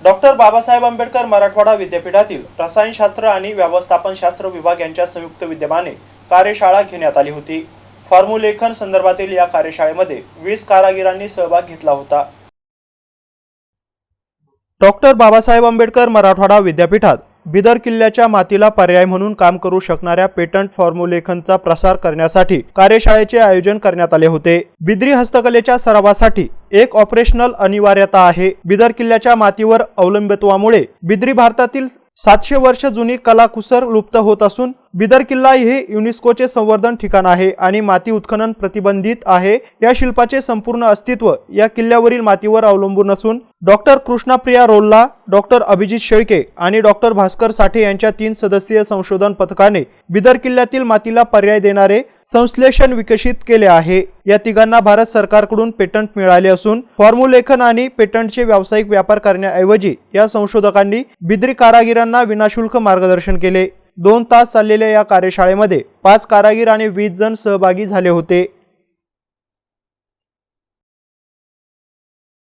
Doctor Babasaheb Ambedkar Marathwada विद्यापीठातील रसायनशास्त्र आणि व्यवस्थापनशास्त्र विभाग यांच्या संयुक्त विद्यमाने कार्यशाळा घेण्यात आली होती. फॉर्म्युलेखन संदर्भातील या कार्यशाळेमध्ये वीस कारागिरांनी सहभाग घेतला होता. डॉक्टर बाबासाहेब आंबेडकर मराठवाडा विद्यापीठात बिदर किल्ल्याच्या मातीला पर्याय म्हणून काम करू शकणाऱ्या पेटंट फॉर्म्युलेखनचा प्रसार करण्यासाठी कार्यशाळेचे आयोजन करण्यात आले होते. बिद्री हस्तकलेच्या सरावासाठी एक ऑपरेशनल अनिवार्यता आहे. बिदर किल्ल्याच्या मातीवर अवलंबित्वामुळे बिद्री भारतातील सातशे वर्ष जुनी कलाकुसर लुप्त होत असून बिदर किल्ला हे युनेस्कोचे संवर्धन ठिकाण आहे आणि माती उत्खनन प्रतिबंधित आहे. या शिल्पाचे संपूर्ण अस्तित्व या किल्ल्यावरील मातीवर अवलंबून असून डॉक्टर कृष्णाप्रिया रोल्ला डॉक्टर अभिजित शेळके आणि डॉक्टर भास्कर साठे यांच्या तीन सदस्यीय संशोधन पथकाने बिदर किल्ल्यातील मातीला पर्याय देणारे संश्लेषण विकसित केले आहे. या तिघांना भारत सरकारकडून पेटंट मिळाले असून फॉर्म्युलेखन आणि पेटंटचे व्यावसायिक व्यापार करण्याऐवजी या संशोधकांनी बिद्री कारागिरांना विनाशुल्क मार्गदर्शन केले. दोन तास चाललेल्या या कार्यशाळेमध्ये पाच कारागीर आणि वीस जण सहभागी झाले होते.